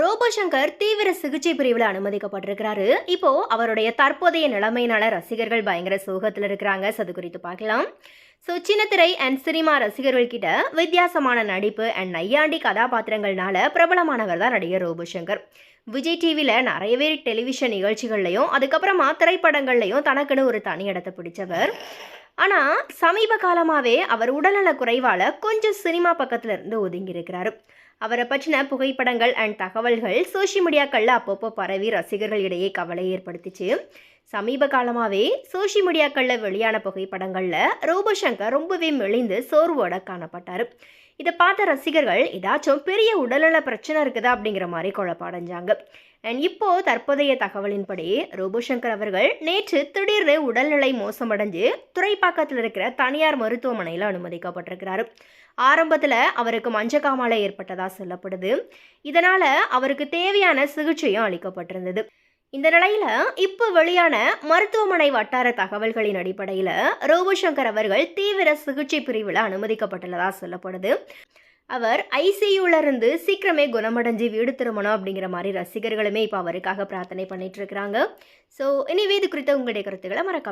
ரோபோசங்கர் தீவிர சிகிச்சை பிரிவில் அனுமதிக்கப்பட்டிருக்கிறாரு. இப்போ அவருடைய தற்போதைய நிலைமையினால ரசிகர்கள் பயங்கர சோகத்தில் இருக்கிறாங்க. So, அது குறித்து பார்க்கலாம். ஸோ சின்னத்திரை அண்ட் சினிமா ரசிகர்கள் கிட்ட வித்தியாசமான நடிப்பு அண்ட் நையாண்டி கதாபாத்திரங்கள்னால பிரபலமானவர் தான் நடிகர் ரோபோசங்கர். விஜய் டிவியில் நிறையவே டெலிவிஷன் நிகழ்ச்சிகள்லையும் அதுக்கப்புறமா திரைப்படங்கள்லையும் தனக்குன்னு ஒரு தனி இடத்தை பிடிச்சவர். ஆனால் சமீப காலமாகவே அவர் உடல்நல குறைவால் கொஞ்சம் சினிமா பக்கத்தில் இருந்து ஒதுங்கி இருக்கிறாரு அவரை பற்றின புகைப்படங்கள் அண்ட் தகவல்கள் சோஷியல் மீடியாக்களில் அப்பப்போ பரவி ரசிகர்கள் இடையே கவலை ஏற்படுத்திச்சு. சமீப காலமாகவே சோஷியல் மீடியாக்களில் வெளியான புகைப்படங்களில் ரோபோ சங்கர் ரொம்பவே மெலிந்து சோர்வோட காணப்பட்டார். இதை பார்த்த ரசிகர்கள் ஏதாச்சும் பெரிய உடல்நல பிரச்சனை இருக்குதா? அப்படிங்கிற மாதிரி குழப்படைஞ்சாங்க அண்ட் இப்போ தற்போதைய தகவலின்படி ரோபோசங்கர் அவர்கள் நேற்று திடீர்னு உடல்நிலை மோசமடைஞ்சு துறைப்பாக்கத்தில் இருக்கிற தனியார் மருத்துவமனையில் அனுமதிக்கப்பட்டிருக்கிறாரு. ஆரம்பத்தில் அவருக்கு மஞ்சக்காமலை ஏற்பட்டதாக சொல்லப்படுது. இதனால் அவருக்கு தேவையான சிகிச்சையும் அளிக்கப்பட்டிருந்தது. இந்த நிலையில இப்போ வெளியான மருத்துவமனை வட்டார தகவல்களின் அடிப்படையில் ரோபோசங்கர் அவர்கள் தீவிர சிகிச்சை பிரிவில் அனுமதிக்கப்பட்டுள்ளதாக சொல்லப்படுது. அவர் ஐசியூலேருந்து சீக்கிரமே குணமடைஞ்சு வீடு திரும்பணும் அப்படிங்கிற மாதிரி ரசிகர்களுமே இப்போ அவருக்காக பிரார்த்தனை பண்ணிட்டு இருக்கிறாங்க. ஸோ இனிவே இது குறித்த உங்களுடைய கருத்துக்களை மறக்காம